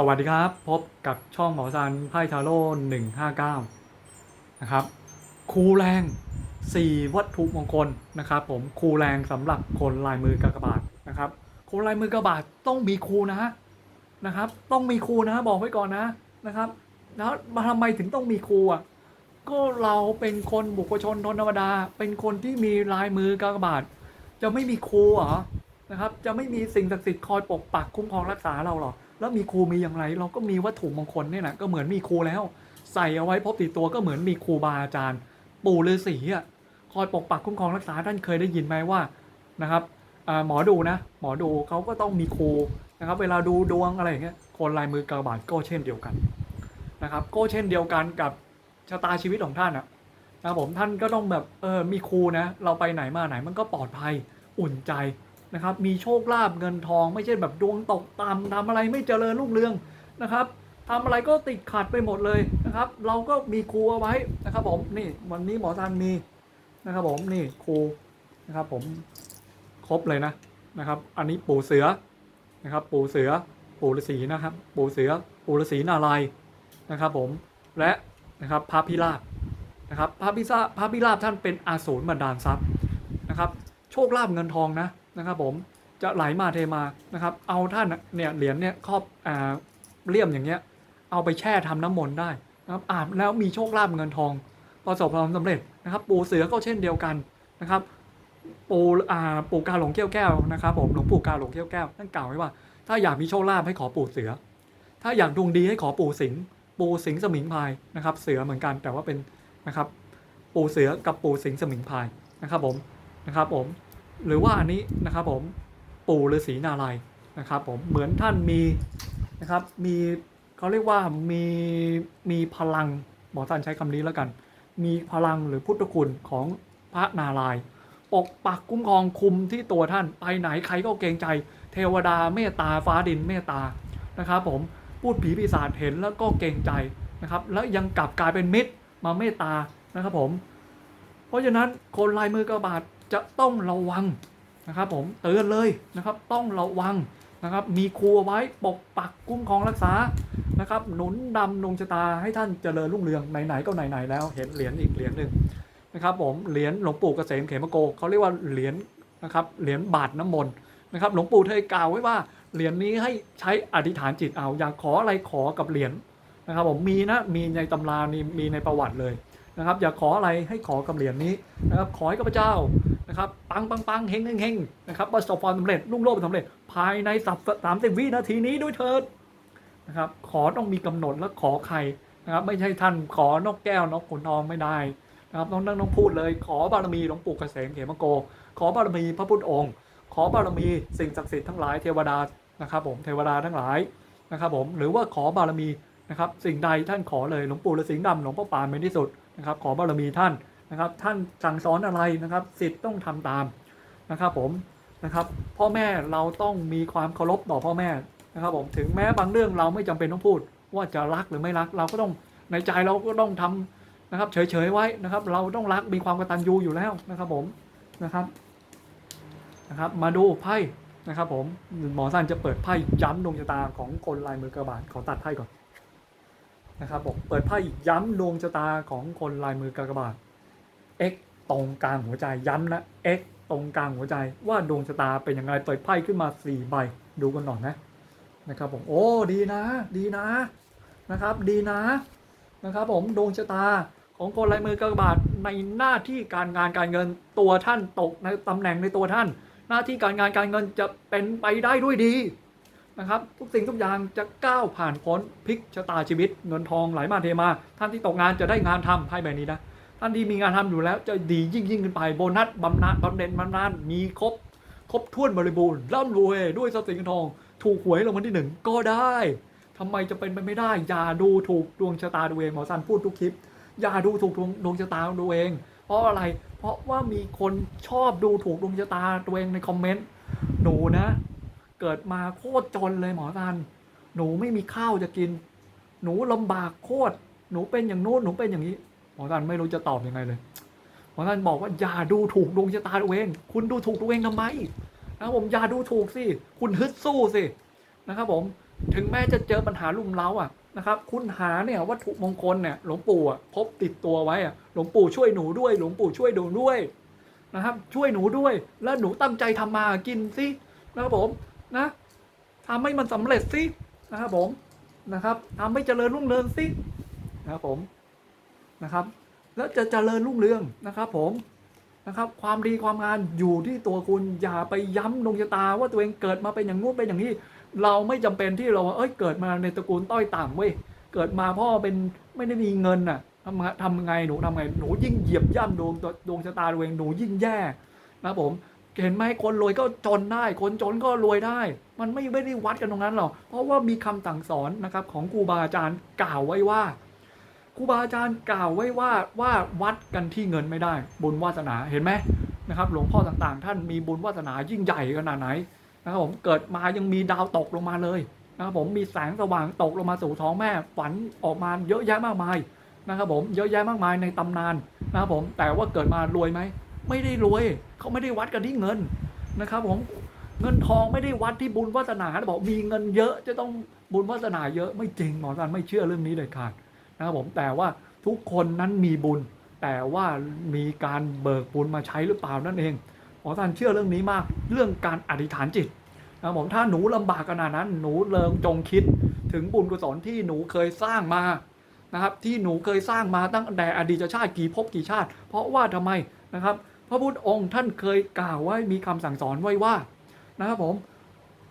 สวัสดีครับ พบกับช่องหมอซันไพ่ทาโร่หนึ่งห้าเก้านะครับ คูแรง4วัตถุมงคลนะครับ ผมคูแรงสำหรับคนลายมือกากบาทนะครับคนลายมือกากบาทต้องมีคูนะนะครับ ต้องมีคูนะบอกไว้ก่อนนะนะครับ แล้วมาทำไมถึงต้องมีคูอะก็เราเป็นคนบุคคลชนธรรมดา เป็นคนที่มีลายมือกากบาท จะไม่มีคูเหรอนะครับ จะไม่มีสิ่งศักดิ์สิทธิ์คอยปกปักคุ้มครองรักษาเราหรอ แล้วมีครูมีอย่างไร เราก็มีวัตถุมงคลเนี่ยนะก็เหมือนมีครูแล้ว ใส่เอาไว้พบติดตัวก็เหมือนมีครูบาอาจารย์ ปู่ฤาษีอะคอยปกปักคุ้มครองรักษาท่านเคยได้ยินไหมว่านะครับหมอดูนะ หมอดูเขาก็ต้องมีครูนะครับ เวลาดูดวงอะไรอย่างเงี้ยคนลายมือกระบาดก็เช่นเดียวกันนะครับ ก็เช่นเดียวกันกับชะตาชีวิตของท่านอะนะครับผมท่านก็ต้องแบบเออมีครูนะ เราไปไหนมาไหนมันก็ปลอดภัยอุ่นใจ นะครับ มีโชคลาภเงินทอง ไม่ใช่แบบดวงตกต่ำทำอะไรไม่เจริญรุ่งเรืองนะครับทำอะไรก็ติดขัดไปหมดเลยนะครับ เราก็มีครูเอาไว้นะครับ ผมนี่วันนี้หมอซันมีนะครับ ผมนี่ครูนะครับ ผมครบเลยนะนะครับ อันนี้ปู่เสือนะครับ ปู่เสือปู่ฤาษีนะครับ ปู่เสือปู่ฤาษีนารายนะครับ ผมและนะครับพระพิราบนะครับพระพิราบพระพิราบท่านเป็นอาสูรบันดาลทรัพย์นะครับ โชคลาภเงินทองนะนะครับผมจะไหลมาเทมานะครับ เอาท่านเนี่ยเหรียญเนี่ยครอบอ่าเลี่ยมอย่างเงี้ย เอาไปแช่ทำน้ำมนต์ได้นะครับอาบแล้วมีโชคลาภเงินทอง ประสบความสำเร็จนะครับ ปู่เสือก็เช่นเดียวกันนะครับ ปู่อ่าปู่กาหลงเกี้ยวแก้วนะครับผมหลวงปู่กาหลงเกี้ยวแก้วท่านกล่าวไว้ว่า ถ้าอยากมีโชคลาภให้ขอปู่เสือ ถ้าอยากดวงดีให้ขอปู่สิงปู่สิงสมิงพายนะครับ เสือเหมือนกันแต่ว่าเป็นนะครับ ปู่เสือกับปู่สิงสมิงพายนะครับผมนะครับผม หรือว่าอันนี้นะครับผมปู่ฤาษีนารายนะครับผมเหมือนท่านมีนะครับมีเขาเรียกว่ามีมีพลังหมอท่านใช้คำนี้แล้วกัน มีพลังหรือพุทธคุณของพระนารายณ์ปกปักคุ้มครองคุมที่ตัวท่านไปไหนใครก็เกรงใจ เทวดาเมตตาฟ้าดินเมตตานะครับผมพูดผีปีศาจเห็นแล้วก็เกรงใจนะครับแล้วยังกลับกลายเป็นมิตรมาเมตตานะครับผม เพราะฉะนั้นคนลายมือกระบาด จะต้องระวังนะครับผมเตือนเลยนะครับต้องระวังนะครับมีครูไว้ปกปักคุ้มครองรักษานะครับหนุนดำดวงชะตาให้ท่านเจริญรุ่งเรืองไหนๆก็ไหนๆแล้วเห็นเหรียญอีกเหรียญหนึ่งนะครับผมเหรียญหลวงปู่เกษมเขมโกเขาเรียกว่าเหรียญนะครับเหรียญบาทน้ำมนต์นะครับหลวงปู่เคยกล่าวไว้ว่าเหรียญนี้ให้ใช้อธิษฐานจิตเอาอยากขออะไรขอกับเหรียญนะครับผมมีนะมีในตำรานี่มีในประวัติเลยนะครับ อยากขออะไรให้ขอกับเหรียญนี้นะครับขอให้ข้าพเจ้า นะครับปังปังปังเฮงเฮงเฮงนะครับประสบความสำเร็จรุ่งโรจน์สำเร็จ ภายในสับสามสิบวินาทีนี้ด้วยเถิดนะครับขอต้องมีกำหนดและขอใครนะครับไม่ใช่ท่านขอนกแก้วนกขุนทองไม่ได้นะครับต้องนั่งต้องพูดเลย ขอบารมีหลวงปู่เกษมเขมโก ขอบารมีพระพุทธองค์ ขอบารมีสิ่งศักดิ์สิทธิ์ทั้งหลายเทวดานะครับผมเทวดาทั้งหลายนะครับผมหรือว่าขอบารมีนะครับสิ่งใดท่านขอเลยหลวงปู่ฤาษีดำหลวงพ่อปานเป็นที่สุดนะครับขอบารมีท่าน นะครับ ท่านสั่งสอนอะไรนะครับสิทธิ์ต้องทำตามนะครับผมนะครับ พ่อแม่เราต้องมีความเคารพต่อพ่อแม่นะครับผมถึงแม้บางเรื่องเราไม่จำเป็นต้องพูด ว่าจะรักหรือไม่รัก เราก็ต้องในใจเราก็ต้องทำนะครับเฉยๆไว้นะครับ เราต้องรักมีความกตัญญูอยู่แล้วนะครับผมนะครับนะครับ มาดูไพ่นะครับผมหมอสันจะเปิดไพ่ย้ำดวงชะตาของคนลายมือกระบาดขอตัดไพ่ก่อนนะครับผมเปิดไพ่ย้ำดวงชะตาของคนลายมือกากบาท X ตรงกลางหัวใจย้ำนะ X ตรงกลางหัวใจว่าดวงชะตาเป็นยังไงเปิดไพ่ขึ้นมาสี่ใบดูกันหน่อยนะนะครับผมโอ้ดีนะ ดีนะนะครับ ดีนะนะครับ ผมดวงชะตาของคนลายมือกากบาทในหน้าที่การงานการเงินตัวท่านตกในตำแหน่งในตัวท่าน หน้าที่การงานการเงินจะเป็นไปได้ด้วยดีนะครับทุกสิ่งทุกอย่างจะก้าวผ่านพ้นพลิกชะตาชีวิตเงินทองไหลมาเทมา ท่านที่ตกงานจะได้งานทำไพ่ใบนี้นะ ท่านที่มีงานทำอยู่แล้ว จะดียิ่งยิ่งขึ้นไปโบนัสบำนาญบำเหน็จบำนาญมีครบ ครบถ้วนบริบูรณ์ร่ำรวยด้วยทรัพย์สินเงินทอง ถูกหวยรางวัลที่หนึ่งก็ได้ทำไมจะเป็นไปไม่ได้ อย่าดูถูกดวงชะตาตัวเองหมอสันพูดทุกคลิป อย่าดูถูกดวงดวงชะตาตัวเอง เพราะอะไร เพราะว่ามีคนชอบดูถูกดวงชะตาตัวเองในคอมเมนต์หนูนะ เกิดมาโคตรจนเลยหมอซันหนูไม่มีข้าวจะกิน หนูลำบากโคตรหนูเป็นอย่างโน้นหนูเป็นอย่างนี้ มอซันไม่รู้จะตอบยังไงเลยหมอซันบอกว่าอย่าดูถูกดวงชะตาตัวเอง คุณดูถูกตัวเองทำไมนะครับผมอย่าดูถูกสิ คุณฮึดสู้สินะครับผม ถึงแม้จะเจอปัญหาลุ่มเล้าอะนะครับ คุณหาเนี่ยวัตถุมงคลเนี่ยหลวงปู่อะพบติดตัวไว้อะหลวงปู่ช่วยหนูด้วย หลวงปู่ช่วยหนูด้วยนะครับ ช่วยหนูด้วย แล้วหนูตั้งใจทำมาหากินสินะครับผมนะทำให้มันสำเร็จสินะครับผมนะครับทำให้เจริญรุ่งเรืองสินะครับผม นะครับ แล้วจะเจริญรุ่งเรืองนะครับผมนะครับความดีความงานอยู่ที่ตัวคุณอย่าไปย้ำดวงชะตาว่าตัวเองเกิดมาเป็นอย่างงู้นเป็นอย่างนี้ เราไม่จำเป็นที่เราเอ้ยเกิดมาในตระกูลต้อยต่ำเว้ยเกิดมาพ่อเป็นไม่ได้มีเงินน่ะทำไงทำไงหนูทำไงหนูยิ่งเหยียบย่ำดวงดวงชะตาตัวเองหนูยิ่งแย่นะผมเห็นไหมคนรวยก็จนได้ คนจนก็รวยได้ มันไม่ไม่ได้วัดกันตรงนั้นหรอกเพราะว่ามีคำสั่งสอนนะครับของครูบาอาจารย์กล่าวไว้ว่า ครูบาอาจารย์กล่าวไว้ว่าว่าวัดกันที่เงินไม่ได้บุญวาสนาเห็นไหมนะครับหลวงพ่อต่างๆ ท่านมีบุญวาสนายิ่งใหญ่ขนาดไหนนะครับผมเกิดมายังมีดาวตกลงมาเลยนะครับผมมีแสงสว่างตกลงมาสู่ท้องแม่ฝันออกมาเยอะแยะมากมายนะครับผมเยอะแยะมากมายในตำนานนะครับผมแต่ว่าเกิดมารวยไหมไม่ได้รวยเขาไม่ได้วัดกันที่เงินนะครับผมเงินทองไม่ได้วัดที่บุญวาสนาบอกมีเงินเยอะจะต้องบุญวาสนาเยอะไม่จริงหมอสันไม่เชื่อเรื่องนี้เลยขาด นะครับผมแต่ว่าทุกคนนั้นมีบุญ แต่ว่ามีการเบิกบุญมาใช้หรือเปล่านั่นเองหมอสันเชื่อเรื่องนี้มากเรื่องการอธิษฐานจิตนะครับผมถ้าหนูลำบากขนาดนั้น หนูเลิงจงคิดถึงบุญกุศลที่หนูเคยสร้างมานะครับที่หนูเคยสร้างมาตั้งแต่อดีตชาติกี่ภพกี่ชาติ เพราะว่าทำไมนะครับ พระพุทธองค์ท่านเคยกล่าวไว้มีคำสั่งสอนไว้ว่านะครับผม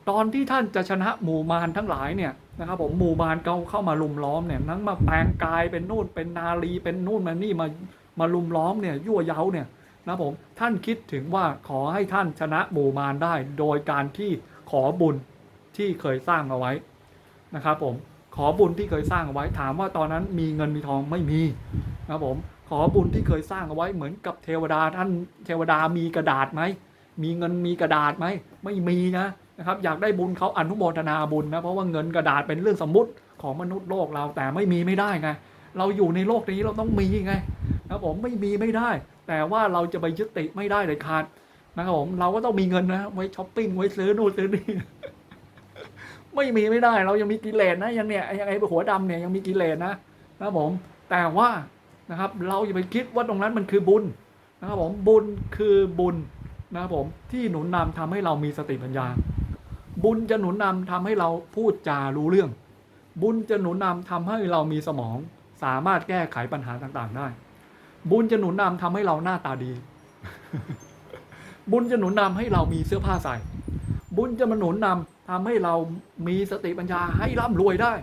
ตอนที่ท่านจะชนะหมู่มารทั้งหลายเนี่ย นะครับผมหมู่มารเขาเข้ามาลุมล้อมเนี่ยนั่งมาแปลงกายเป็นนู่นเป็นนาลีเป็นนู่นมานี่มามาลุมล้อมเนี่ยยั่วเย้าเนี่ยนะครับผมท่านคิดถึงว่าขอให้ท่านชนะหมู่มารได้ โดยการที่ขอบุญที่เคยสร้างเอาไว้นะครับผมขอบุญที่เคยสร้างเอาไว้ถามว่าตอนนั้นมีเงินมีทองไม่มีนะครับผมขอบุญที่เคยสร้างเอาไว้เหมือนกับเทวดาท่านเทวดามีกระดาษไหมมีเงินมีกระดาษไหมไม่มีนะ นะครับอยากได้บุญเขาอนุโมทนาบุญนะเพราะว่าเงินกระดาษเป็นเรื่องสมมุติของมนุษย์โลกเราแต่ไม่มีไม่ได้ไงเราอยู่ในโลกนี้เราต้องมีไงนะครับผมไม่มีไม่ได้ แต่ว่าเราจะไปยึดติดไม่ได้เลยขาดนะครับผมเราก็ต้องมีเงินนะไว้ช้อปปิ้งไว้ซื้อนู่นซื้อนี่ไม่มีไม่ได้ เรายังมีกิเลสนะยังเนี่ยยังไอ้หัวดำเนี่ยยังมีกิเลสนะนะครับผมแต่ว่านะครับ เราอย่าไปคิดว่าตรงนั้นมันคือบุญนะครับผมบุญคือบุญนะครับผมที่หนุนนำทำให้เรามีสติปัญญา บุญจะหนุนนำทำให้เราพูดจารู้เรื่อง บุญจะหนุนนำทำให้เรามีสมอง สามารถแก้ไขปัญหาต่างๆ ได้ บุญจะหนุนนำทำให้เราหน้าตาดี บุญจะหนุนนำให้เรามีเสื้อผ้าใส่ บุญจะมาหนุนนำทำให้เรามีสติปัญญาให้ร่ำรวยได้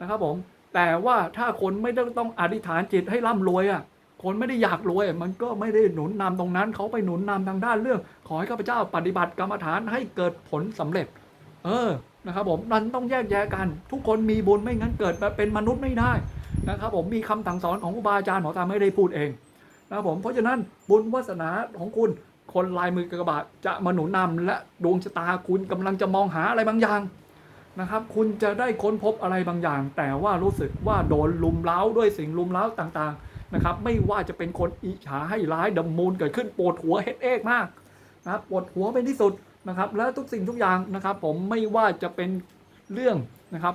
นะครับผมแต่ว่าถ้าคนไม่ต้องต้องอธิษฐานจิตให้ร่ำรวยอะ คนไม่ได้อยากรวย มันก็ไม่ได้หนุนนำตรงนั้น เขาไปหนุนนำทางด้านเรื่อง ขอให้ข้าพเจ้าปฏิบัติกรรมฐานให้เกิดผลสำเร็จ เออนะครับผมมันต้องแยกแยะกัน ทุกคนมีบุญไม่งั้นเกิดมาเป็นมนุษย์ไม่ได้นะครับผมมีคำสั่งสอนของครูบาอาจารย์หมอตาไม่ได้พูดเองนะครับผมเพราะฉะนั้นบุญวาสนาของคุณคนลายมือกระบาดจะมาหนุนนำและดวงชะตาคุณกำลังจะมองหาอะไรบางอย่างนะครับ คุณจะได้ค้นพบอะไรบางอย่าง แต่ว่ารู้สึกว่าโดนลุมเล้าด้วยสิ่งลุมเล้าต่างๆนะครับ ไม่ว่าจะเป็นคนอิจฉาให้ร้ายดำมูลเกิดขึ้นปวดหัวเฮ็ดเอกมากนะครับปวดหัวเป็นที่สุด นะครับและทุกสิ่งทุกอย่างนะครับ ผมไม่ว่าจะเป็นเรื่องนะครับ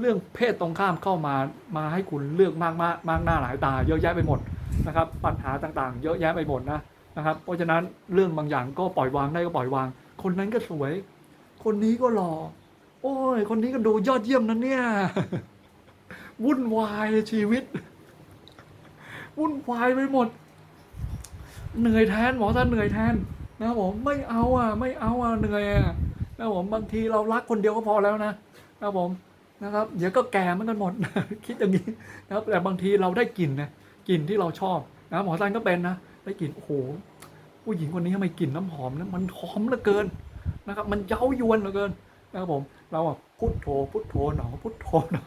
เรื่องเพศตรงข้ามเข้ามามาให้คุณเลือกมากมากมากหน้าหลายตา เยอะแยะไปหมดนะครับ ปัญหาต่างๆ เยอะแยะไปหมดนะนะครับ เพราะฉะนั้นเรื่องบางอย่างก็ปล่อยวางได้ก็ปล่อยวาง คนนั้นก็สวย คนนี้ก็หล่อโอ้ย คนนี้ก็ดูยอดเยี่ยมนะเนี่ย วุ่นวายชีวิต วุ่นวายไปหมด เหนื่อยแทนหมอท่านเหนื่อยแทน นะครับผมไม่เอาอะไม่เอาอะเหนื่อยอะนะครับผมบางทีเรารักคนเดียวก็พอแล้วนะนะครับผมนะครับเดี๋ยวก็แก่เหมันกันหมด คิดอย่างนี้นะครับแต่บางทีเราได้กลิ่นนะกลิ่นที่เราชอบนะหมอซันก็เป็นนะได้กลิ่นโอ้โหผู้หญิงคนนี้ทำไมกลิ่นน้ำหอมนะมันหอมเหลือเกินนะครับ มันเย้ายวนเหลือเกินนะครับผม เราอะพุทโธพุทโธหนอพุทโธหนอ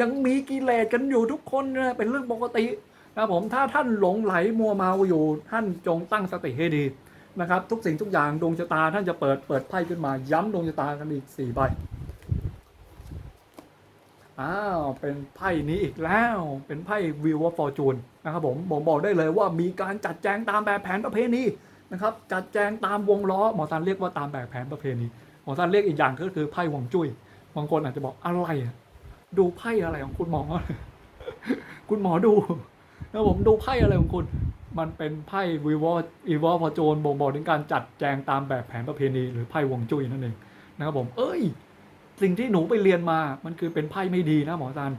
ยังมีกิเลสกันอยู่ทุกคนนะเป็นเรื่องปกติ ครับผมถ้าท่านหลงไหลมัวเมาอยู่ท่านจงตั้งสติให้ดีนะครับ ทุกสิ่งทุกอย่างดวงชะตาท่านจะเปิดเปิดไพ่ขึ้นมา ย้ำดวงชะตากันอีกสี่ใบอ้าวเป็นไพ่นี้อีกแล้วเป็นไพ่วิวฟอร์จูนนะครับผมบอกบอกได้เลยว่ามีการจัดแจงตามแบบแผนประเพณีนะครับจัดแจงตามวงล้อหมอซันเรียกว่าตามแบบแผนประเพณีหมอซันเรียกอีกอย่างก็คือไพ่หวงจุ้ยบางคนอาจจะบอกอะไรดูไพ่อะไรของคุณหมอคุณหมอดู แล้วผมดูไพ่อะไรของคุณ มันเป็นไพ่วีวออีวอพอโจนบ่งบอกถึงการจัดแจงตามแบบแผนประเพณีหรือไพ่วงจุ้ยนั่นเองนะครับผม เอ้ย สิ่งที่หนูไปเรียนมา มันคือเป็นไพ่ไม่ดีนะหมอซัน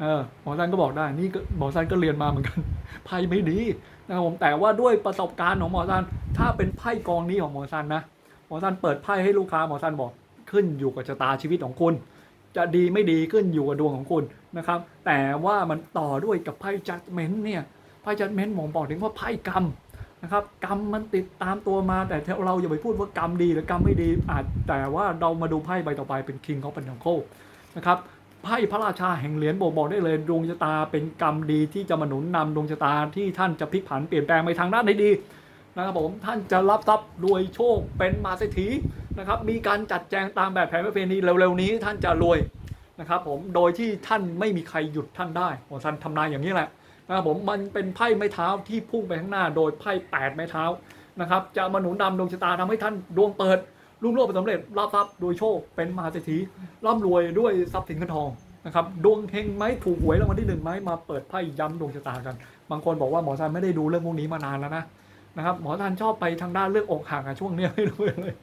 เออหมอซันก็บอกได้ นี่ก็หมอซันก็เรียนมาเหมือนกัน ไพ่ไม่ดีนะครับผม แต่ว่าด้วยประสบการณ์ของหมอซัน ถ้าเป็นไพ่กองนี้ของหมอซันนะ หมอซันเปิดไพ่ให้ลูกค้าหมอซันบอกขึ้นอยู่กับชะตาชีวิตของคุณ จะดีไม่ดีขึ้นอยู่กับดวงของคุณนะครับ แต่ว่ามันต่อด้วยกับไพ่จัดเมนเนี่ยไพ่จัดเมนผมบอกถึงว่าไพ่กรรมนะครับ กรรมมันติดตามตัวมา แต่เราอย่าไปพูดว่ากรรมดีหรือกรรมไม่ดีอาจแต่ว่าเรามาดูไพ่ใบต่อไปเป็น King of Pentacles นะครับไพ่พระราชาแห่งเหรียญบอกบอกได้เลยดวงชะตาเป็นกรรมดีที่จะมาหนุนนำดวงชะตาที่ท่านจะพลิกผันเปลี่ยนแปลงไปทางด้านใดดีนะครับผมท่านจะรับทรัพย์รวยโชคเป็นมาเศรษฐี นะครับมีการจัดแจงตามแบบแผนประเพณีเร็วๆนี้ท่านจะรวยนะครับผมโดยที่ท่านไม่มีใครหยุดท่านได้หมอท่านทำนายอย่างนี้แหละนะครับผมมันเป็นไพ่ไม้เท้าที่พุ่งไปข้างหน้า โดยไพ่แปดไม้เท้านะครับจะมาหนุนนำดวงชะตาทำให้ท่านดวงเปิดรุ่งโรจน์สำเร็จรับทรัพย์โดยโชคเป็นมหาเศรษฐีร่ำรวยด้วยทรัพย์สินเงินทองนะครับดวงเฮงไหมถูกหวยรางวัลที่หนึ่งไหมมาเปิดไพ่ย้ำดวงชะตากัน บางคนบอกว่าหมอซันไม่ได้ดูเรื่องพวกนี้มานานแล้วนะนะครับหมอซันชอบไปทางด้านเรื่องอกหักอะช่วงเนี้ยไม่รู้เลย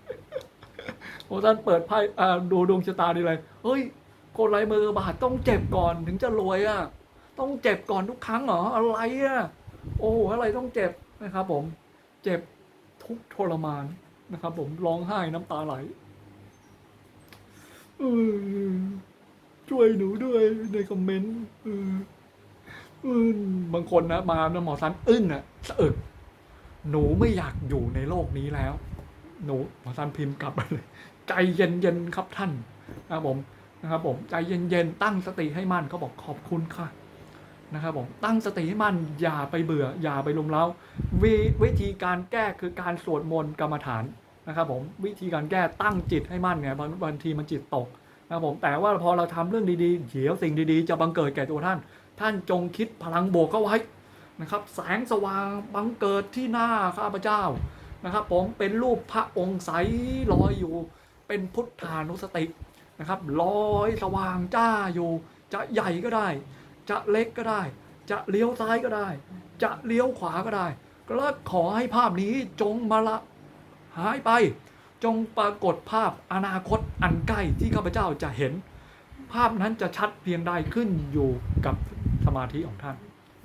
หมอซันเปิดไพ่อ่าดูดวงชะตาดีเลยเฮ้ยคนไรมือบาทต้องเจ็บก่อนถึงจะรวยอะต้องเจ็บก่อนทุกครั้งเหรออะไรอะโอ้อะไรต้องเจ็บนะครับ ผมเจ็บทุกทรมานนะครับ ผมร้องไห้น้ำตาไหลออช่วยหนูด้วยในคอมเมนต์ออเอบางคนนะมานะหมอซันอึ้งอะสะอึกหนูไม่อยากอยู่ในโลกนี้แล้ว หนูหมอซันพิมพ์กลับมาเลย ใจเย็นๆครับท่านนะครับผมนะครับผมใจเย็นๆตั้งสติให้มั่นเขาบอกขอบคุณค่ะนะครับผมตั้งสติให้มั่นอย่าไปเบื่อ อย่าไปลุมเล้าวิวิธีการแก้คือการสวดมนต์กรรมฐานนะครับผมวิธีการแก้ตั้งจิตให้มั่นไงบางบางทีมันจิตตกนะครับผมแต่ว่าพอเราทำเรื่องดีๆเดี๋ยวสิ่งดีๆ จะบังเกิดแก่ตัวท่าน ท่านจงคิดพลังบวกเข้าไว้นะครับแสงสว่างบังเกิดที่หน้าข้าพเจ้านะครับผมเป็นรูปพระองค์ใสลอยอยู่ เป็นพุทธานุสตินะครับลอยสว่างจ้าอยู่ จะใหญ่ก็ได้ จะเล็กก็ได้ จะเลี้ยวซ้ายก็ได้ จะเลี้ยวขวาก็ได้ก็แล้วขอให้ภาพนี้จงมาละหายไป จงปรากฏภาพอนาคตอันใกล้ที่ข้าพเจ้าจะเห็น ภาพนั้นจะชัดเพียงใดขึ้นอยู่กับสมาธิของท่าน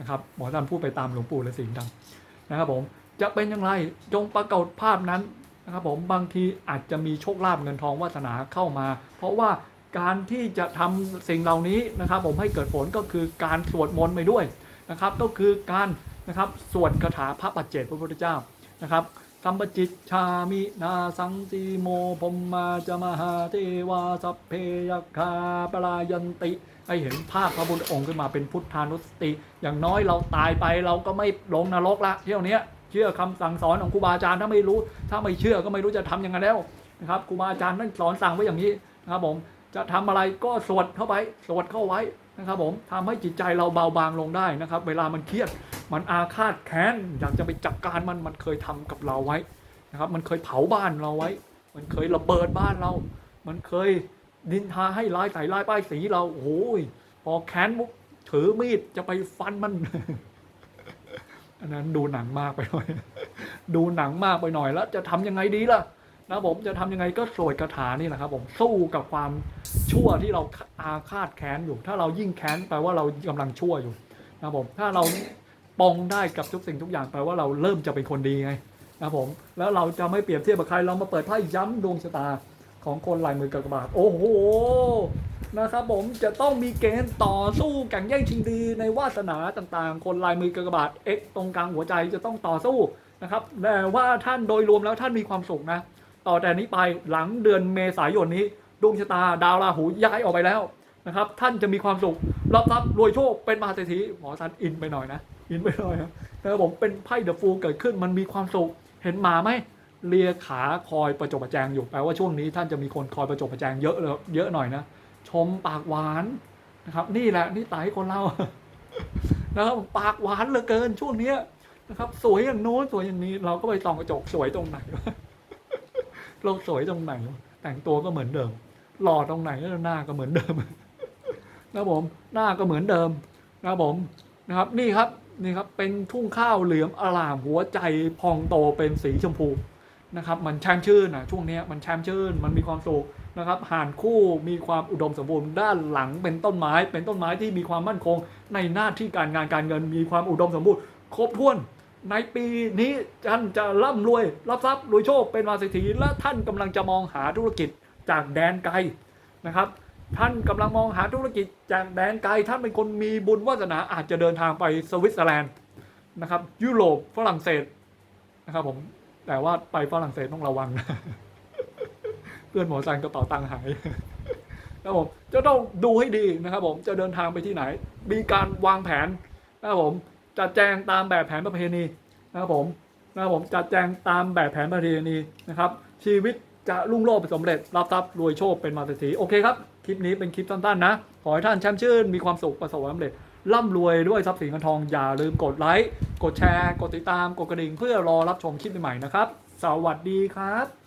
นะครับหมอท่านพูดไปตามหลวงปู่และสิงห์ดำนะครับผมจะเป็นอย่างไรจงปรากฏภาพนั้น นะครับผมบางทีอาจจะมีโชคลาภเงินทองวาสนาเข้ามา เพราะว่าการที่จะทำสิ่งเหล่านี้นะครับ ผมให้เกิดผลก็คือการสวดมนต์ไปด้วยนะครับ ก็คือการนะครับสวดคาถาพระปัจเจกพระพุทธเจ้านะครับสัมปจิตชามินาสังสีโมพมมาจะมหาเทวาสัพเพยคาปลายันติให้เห็นภาพพระบุตรองค์ขึ้นมาเป็นพุทธานุสติ อย่างน้อยเราตายไปเราก็ไม่ลงนรกละเที่ยวนี้ ชื่อคำสั่งสอนของครูบาอาจารย์ถ้าไม่รู้ ถ้าไม่เชื่อก็ไม่รู้จะทำยังไงแล้วนะครับครูบาอาจารย์ท่นสอนสั่งไว้อย่างนี้นะครับผมจะทำอะไรก็สวดเข้าไปสวดเข้าไว้นะครับผมทำให้จิตใจเราเบาบางลงได้นะครับ เวลามันเครียด มันอาฆาตแค้นอยากจะไปจัดการมันมันเคยทำกับเราไว้นะครับ มันเคยเผาบ้านเราไว้ มันเคยระเบิดบ้านเรา มันเคยดินทาให้ร้ายใส่ร้ายป้ายสีเราโอ้ยพอแค้นมุกถือมีดจะไปฟันมัน อันนั้นดูหนังมากไปหน่อย ดูหนังมากไปหน่อยแล้วจะทำยังไงดีล่ะนะผมจะทำยังไงก็สวดคาถานี่แหละครับ ผมสู้กับความชั่วที่เราอาฆาตแค้นอยู่ ถ้าเรายิ่งแค้นแปลว่าเรากำลังชั่วอยู่นะผมถ้าเราปองได้กับทุกสิ่งทุกอย่างแปลว่าเราเริ่มจะเป็นคนดีไงนะผมแล้วเราจะไม่เปรียบเทียบกับใครเรามาเปิดไพ่ย้ำดวงชะตาของคนลายมือกากบาทโอ้โห นะครับผมจะต้องมีเกณฑ์ต่อสู้แข่งแย่งชิงดีในวาสนาต่างๆ คนลายมือกากบาท X ตรงกลางหัวใจจะต้องต่อสู้นะครับแต่ว่าท่านโดยรวมแล้วท่านมีความสุขนะ ต่อแต่นี้ไปหลังเดือนเมษายนนี้ดวงชะตาดาวราหูย้ายออกไปแล้วนะครับท่านจะมีความสุขรับทรัพย์รวยโชคเป็นมหาเศรษฐีหมอซันอินไปหน่อยนะอินไปหน่อยนะนะครับผมเป็นไพ่เดอะฟูลเกิดขึ้นมันมีความสุขเห็นหมาไหมเลียขาคอยประจบประแจงอยู่แปลว่าช่วงนี้ท่านจะมีคนคอยประจบประแจงเยอะเลยเยอะหน่อยนะ ชมปากหวานนะครับ นี่แหละนี่ตายคนเรานะครับปากหวานเหลือเกินช่วงเนี้ยนะครับ สวยอย่างโน้นสวยอย่างนี้ เราก็ไปส่องกระจกสวยตรงไหนเราสวยตรงไหน แต่งตัวก็เหมือนเดิม หล่อตรงไหนหน้าก็เหมือนเดิมนะครับผมหน้าก็เหมือนเดิมนะครับผมนะครับ นี่ครับนี่ครับเป็นทุ่งข้าวเหลืองอลามหัวใจพองโตเป็นสีชมพูนะครับ มันแช่มชื่นนะช่วงนี้มันแช่มชื่น มันมีความสุข นะครับห่านคู่มีความอุดมสมบูรณ์ด้านหลังเป็นต้นไม้ เป็นต้นไม้ที่มีความมั่นคง ในหน้าที่การงานการเงิน มีความอุดมสมบูรณ์ ครบถ้วน ในปีนี้ท่านจะร่ำรวย รับทรัพย์รวยโชคเป็นมาเศรษฐีและท่านกำลังจะมองหาธุรกิจจากแดนไกลนะครับท่านกำลังมองหาธุรกิจจากแดนไกล ท่านเป็นคนมีบุญวาสนาอาจจะเดินทางไปสวิตเซอร์แลนด์นะครับยุโรปฝรั่งเศสนะครับผมแต่ว่าไปฝรั่งเศสต้องระวังนะ พื่อนหมอซันกระเป๋าตังค์หายนะครับผมจะต้องดูให้ดีนะครับ ผมจะเดินทางไปที่ไหน มีการวางแผนนะครับผมจัดแจงตามแบบแผนประเพณีนะครับผมนะครับผมจัดแจงตามแบบแผนประเพณีนะครับ ชีวิตจะรุ่งโรจน์สำเร็จรับทรัพย์รวยโชคเป็นมาเศรษฐีโอเคครับคลิปนี้เป็นคลิปสั้นๆนะ ขอให้ท่านแช่มชื่นมีความสุขประสบความสำเร็จร่ำรวยด้วยทรัพย์สินเงินทองอย่าลืมกดไลค์กดแชร์ กดติดตามกดกระดิ่งเพื่อรอรับชมคลิปใหม่ๆนะครับ สวัสดีครับ